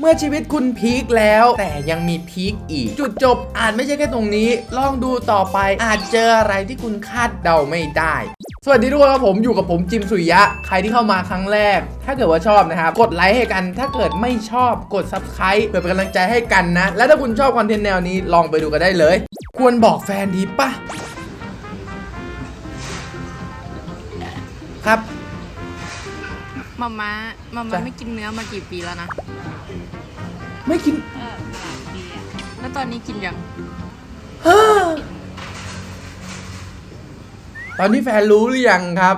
เมื่อชีวิตคุณพีคแล้ว แต่ยังมีพีคอีก จุดจบอาจไม่ใช่แค่ตรงนี้ ลองดูต่อไปอาจเจออะไรที่คุณคาดเดาไม่ได้ สวัสดีทุกคนครับผมอยู่กับผมจิมสุริยะ ใครที่เข้ามาครั้งแรก ถ้าเกิดว่าชอบนะครับ กดไลค์ให้กัน ถ้าเกิดไม่ชอบกด subscribe เพื่อเป็นกำลังใจให้กันนะ และถ้าคุณชอบคอนเทนต์แนวนี้ลองไปดูกันได้เลย ควรบอกแฟนดีปะครับมาม่ามาม่าไม่กินเนื้อมากี่ปีแล้วนะ ไม่กิน เออหลายปีอะแล้วตอนนี้กินยัง ตอนนี้แฟนรู้หรือยังครับ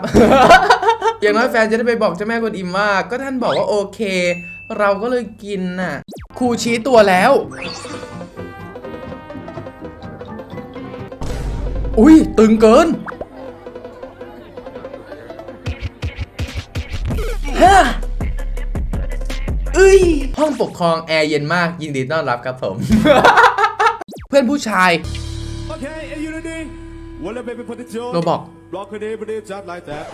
อย่างน้อยแฟนจะได้ไปบอกเจ้าแม่กวนอิมว่า ก็ท่านบอกว่าโอเค เราก็เลยกินน่ะ ครูชี้ตัวแล้ว อุ้ยตึงเกิน ฮะ เอ้ย ห้องปกครองแอร์เย็นมากยินดีต้อนรับครับผม เพื่อนผู้ชาย Okay, in unity. Well, baby, put it on. โรบอก Block it, every day, just like that.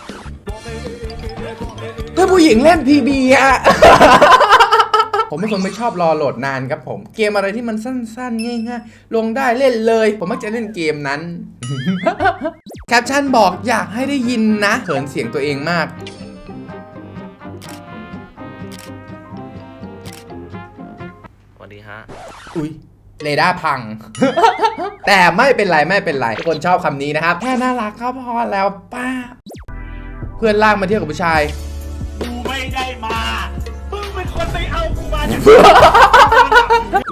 เพื่อนผู้หญิงเล่น PB อะ ผมเป็นคนไม่ชอบรอโหลดนานครับผม เกมอะไรที่มันสั้นๆ ง่ายๆ ลงได้เล่นเลย ผมมักจะเล่นเกมนั้น แคปชั่นบอกอยากให้ได้ยินนะเขินเสียงตัวเองมาก วัสดีฮะ อุ๊ยเรดาร์พัง แต่ไม่เป็นไรไม่เป็นไรทุกคนชอบคำนี้นะครับ แค่น่ารักก็พอแล้วป้า เพื่อนลากมาเที่ยวกับผู้ชาย กูไม่ได้มามึงเป็นคนไปเอากูมาจาก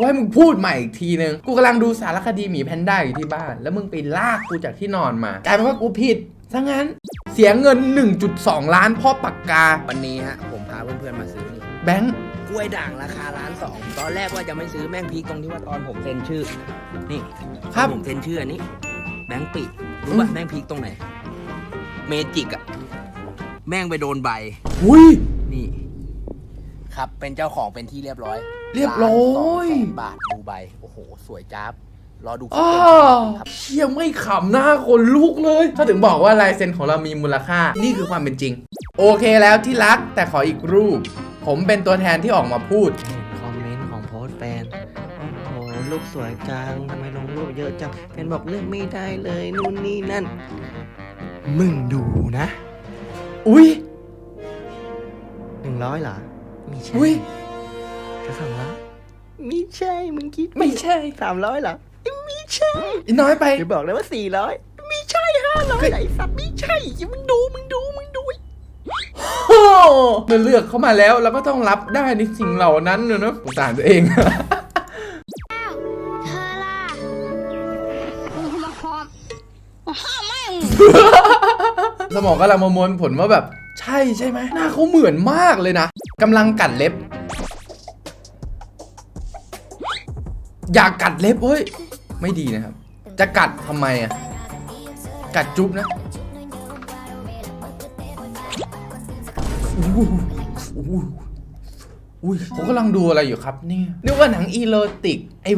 ว่าให้มึงพูดใหม่อีกทีนึง กูกำลังดูสารคดีหมีแพนด้าอยู่ที่บ้าน แล้วมึงไปลากกูจากที่นอนมากลายเป็นว่ากูผิดซะงั้นเสียเงิน 1.2 ล้านเพ่อปากกา วันนี้ฮะ ผมพาเพื่อนๆมาซื้อนี่แบงค์ก ล้วยด่างราคาล้านสองตอนแรกว่าจะไม่ซื้อแม่งพีคตรงที่ว่าตอนผมเซ็นชื่อ นี่ครับผมเซ็นชื่ออันนี้ แบงค์ปิรู้อืป่ะมแม่งพีคตรงไหน เมจิกอะแม่งไปโดนใบอุ้ยนี่ ครับเป็นเจ้าของเป็นที่เรียบร้อย เรียบร้อยล้านสองแสนบาทดูใบโอ้โห สวยจ้าบรอดูอ้าครับเชี่ยไม่ขำหน้าคนลุกเลยเขาถึงบอกว่าลายเซ็นของเรามีมูลค่า นี่คือความเป็นจริง โอเคแล้วที่รักแต่ขออีกรูป ผมเป็นตัวแทนที่ออกมาพูด เห็นคอมเมนต์ของโพสต์แฟน โอ้โหรูปสวยจังทำไมลงรูปเยอะจังแฟนบอกเลือกไม่ได้เลยนู่นนี่นั่น มึงดูนะอุ้ย หนึ่งร้อยเหรอไม่ใช่อุ้ยจะสองร้อยไม่ใช่มึงคิดไม่ใช่สามร้อยเหรอไม่ใช่น้อยไปจะบอกเลยว่าสี่ร้อยไม่ใช่ห้าร้อยไอ้สัตว์ไม่ใช่มึงดูมึงดูมึงดูโอ้ เมื่อเลือกเข้ามาแล้วเราก็ต้องรับได้ในสิ่งเหล่านั้นเนอะเนอะสงสารตัวเองเธอล่ะมึงมาพร้อมห้ามไม่งสมองกำลังประมวลผลว่าแบบ ใช่ใช่ไหมหน้าเขาเหมือนมากเลยนะกำลังกัดเล็บ อยากกัดเล็บเว้ย ไม่ดีนะครับ จะกัดทำไมอะกัดจุ๊บนะ อู้อู้อุ้ยผมกำลังดูอะไรอยู่ครับเนี่ยนึกว่าหนังอีโรติกไอ้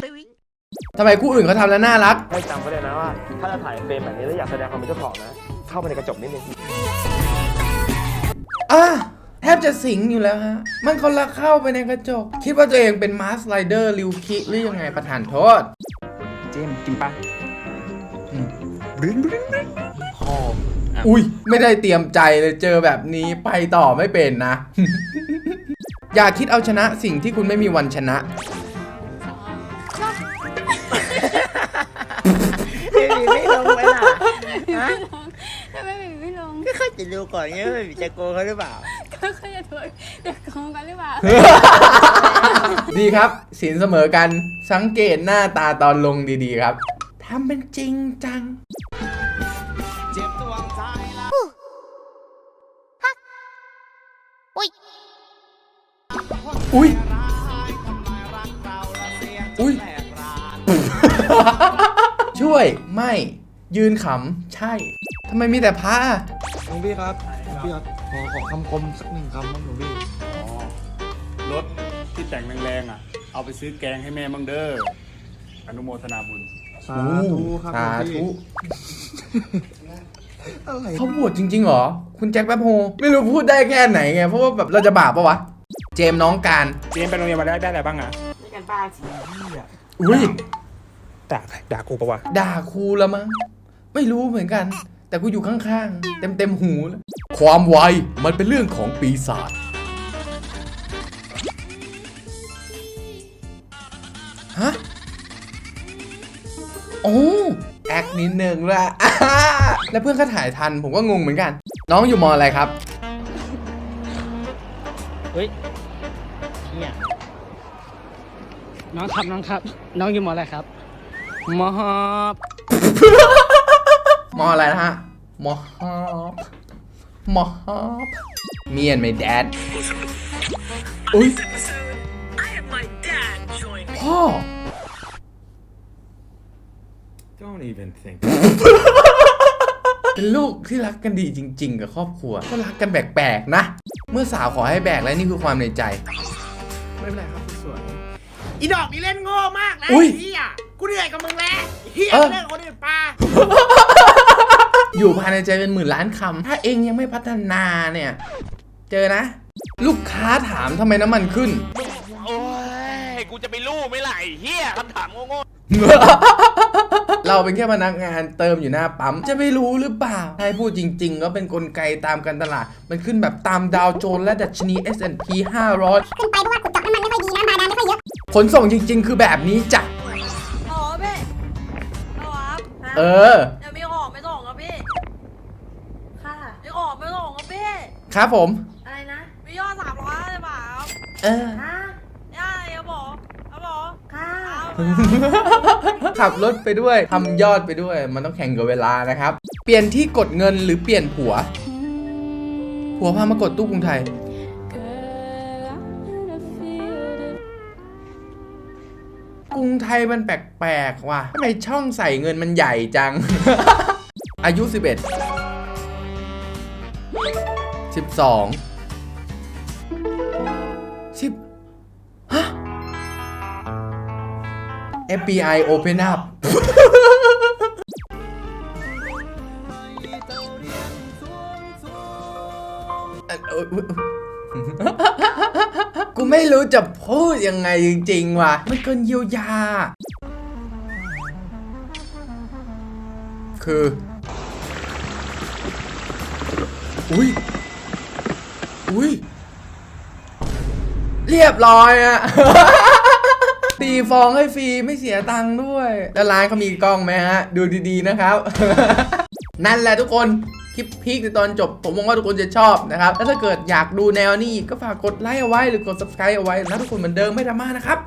ทำไมคู่อื่นเขาทำแล้วน่ารัก ให้จำไว้เลยนะว่า ถ้าจะถ่ายเฟรมแบบนี้แล้วอยากแสดงความเป็นเจ้าของนะ เข้าไปในกระจกนิดนึงอะแทบจะสิงอยู่แล้วฮะ มันคนละเข้าไปในกระจก คิดว่าตัวเองเป็นมาสไลเดอร์ริวคิหรือยังไงประธานโทษ เจมกินปะอืมพ่อ อุ้ยไม่ได้เตรียมใจเลยเจอแบบนี้ไปต่อไม่เป็นนะ อย่าคิดเอาชนะสิ่งที่คุณไม่มีวันชนะ ไม่ลงไปล่ะฮะทำไมไม่ไม่ลงก็เขาจะดูก่อนไงว่าจะโกงเขาหรือเปล่า ก็เคยจะถอยเด็กของกันหรือเปล่าดีครับสินเสมอกันสังเกตหน้าตาตอนลงดีๆครับทำเป็นจริงจัง อุ้ย อุ้ย ช่วย ไม่ ยืนขำ ใช่ ทำไมมีแต่พระอะหลวงพี่ครับหลวงพี่ครับ ขอขอคำคมสักหนึ่งคำครับหลวงพี่อ๋อรถที่แต่งแรงๆอะ เอาไปซื้อแกงให้แม่มังเด้อ อนุโมทนาบุญ สาธุครับหลสาวงพี่ธุอะไร เขาบวชจริงๆเหรอ คุณแจ็คแป๊บโฮ ไม่รู้พูดได้แค่ไหนไง เพราะว่าแบบเราจะบาปปะวะ เจมส์น้องการเจมไปโรงเรียนมาได้ได้อะไรบ้างอะอุ้ยด่าใครด่ากูปะวะด่าครูละมั้งไม่รู้เหมือนกัน แต่กูอยู่ข้างๆ เต็มเต็มๆหูแล้วความไวมันเป็นเรื่องของปีศาจฮะโอ้แอคนิดนึงละอ่าแล้วเพื่อนก็ถ่ายทันผมก็งงเหมือนกัน น้องอยู่มออะไรครับ เฮ้ย เนี่ยน้องครับน้องครับ น้องอยู่มออะไรครับมอฮอบมออะไรนะฮะมอฮอบมอฮอบเมียนไม่แดดอุ้ยพ่อ Don't even think. เป็นลูกที่รักกันดีจริง ๆ กับครอบครัว ก็รักกันแปลกๆนะ เมื่อสาวขอให้แบกและนี่คือความในใจ ไม่เป็นไรครับสวยอีดอกนี่เล่นโง่มากนะอุ๊ยเฮียกูเหนื่อยกับมึงแล้วเฮียเออ เล่นคนอื่นปาอยู่ภายในใจเป็นหมื่นล้านคำ ถ้าเองยังไม่พัฒนาเนี่ย เจอนะ ลูกค้าถามทำไมน้ำมันขึ้น โอ้ย กูจะไปรู้ไหม่ไหลเฮียคำถามโง่เราเป็นแค่พนักงานเติมอยู่หน้าปั๊ม จะไม่รู้หรือเปล่าถ้าให้พูดจริงๆ ก็เป็นกลไกตามการตลาด มันขึ้นแบบตามดาวโจนส์และดัชนี S&P 500 ขึ้นไปเพราะว่าขุดเจาะน้ำมันไม่ค่อยดี ขนส่งจริง ๆ คือแบบนี้จ้ะโอ้พี่เอาครับฮะเออ เดี๋ยวมีของไม่ส่งครับพี่ค่ะ มีของไม่ส่งครับพี่ ครับผม อะไรนะมียอดสามร้อยเลยเปล่าครับเออ ฮะได้ครับผมครับผมค่ะขับรถไปด้วยทำยอดไปด้วย มันต้องแข่งกับเวลานะครับ เปลี่ยนที่กดเงินหรือเปลี่ยนผัว ผัวพามากดตู้กรุงไทย กรุงไทยมันแปลกๆว่ะทำไมช่องใส่เงินมันใหญ่จัง อายุ 11 12 10ฮะ FBI open up เออ กูไม่รู้จะพูดยังไงจริง ๆ ว่ะ มันเกินเยียวยา คือ อุ้ย อุ้ย เรียบร้อยอะ ตีฟองให้ฟรีไม่เสียตังค์ด้วย แล้วร้านเขามีกล้องไหมฮะ ดูดี ๆ นะครับ นั่นแหละทุกคน คลิปพีคในตอนจบ ผมหวังว่าทุกคนจะชอบนะครับ และถ้าเกิดอยากดูแนวนี้กก็ฝากกดไลค์เอาไว้หรือกด subscribe เอาไว้นะทุกคนเหมือนเดิมไม่ดราม่านะครับ